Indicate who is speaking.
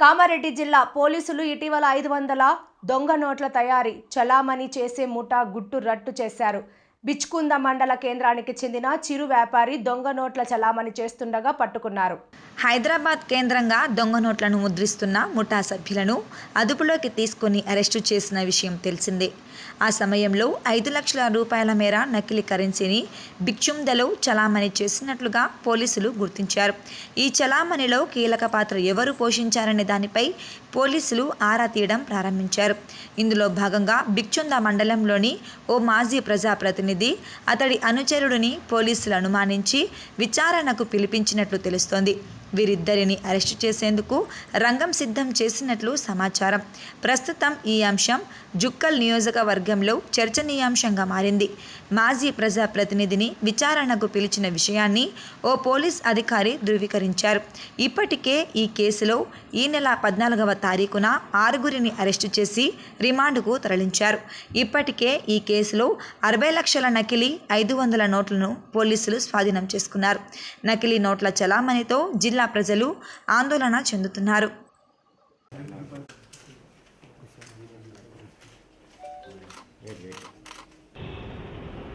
Speaker 1: కామారెడ్డి జిల్లా పోలీసులు ఇటీవల ఐదు వందల దొంగ నోట్ల తయారీ చలామణి చేసే ముఠా గుట్టు రట్టు చేశారు. బిచ్కుంద మండల కేంద్రానికి చెందిన చిరు వ్యాపారి దొంగ నోట్ల చలామణి చేస్తుండగా పట్టుకున్నారు.
Speaker 2: హైదరాబాద్ కేంద్రంగా దొంగ నోట్లను ముద్రిస్తున్న ముఠా సభ్యులను అదుపులోకి తీసుకుని అరెస్టు చేసిన విషయం తెలిసిందే. ఆ సమయంలో ఐదు లక్షల రూపాయల మేర నకిలీ కరెన్సీని బిక్షుందలో చలామణి చేసినట్లుగా పోలీసులు గుర్తించారు. ఈ చలామణిలో కీలక పాత్ర ఎవరు పోషించారనే దానిపై పోలీసులు ఆరా తీయడం ప్రారంభించారు. ఇందులో భాగంగా బిక్షుంద మండలంలోని ఓ మాజీ ప్రజాప్రతినిధి అతడి అనుచరుడిని పోలీసులు అనుమానించి విచారణకు పిలిపించినట్లు తెలుస్తోంది. వీరిద్దరిని అరెస్టు చేసేందుకు రంగం సిద్ధం చేసినట్లు సమాచారం. ప్రస్తుతం ఈ అంశం జుక్కల్ నియోజకవర్గంలో చర్చనీయాంశంగా మారింది. మాజీ ప్రజాప్రతినిధిని విచారణకు పిలిచిన విషయాన్ని ఓ పోలీస్ అధికారి ధృవీకరించారు. ఇప్పటికే ఈ కేసులో ఈ నెల పద్నాలుగవ తారీఖున ఆరుగురిని అరెస్టు చేసి రిమాండ్కు తరలించారు. ఇప్పటికే ఈ కేసులో అరవై లక్షల నకిలీ ఐదు వందల నోట్లను పోలీసులు స్వాధీనం చేసుకున్నారు. నకిలీ నోట్ల చలామణితో జిల్లా ప్రజలు ఆందోళన చెందుతున్నారు.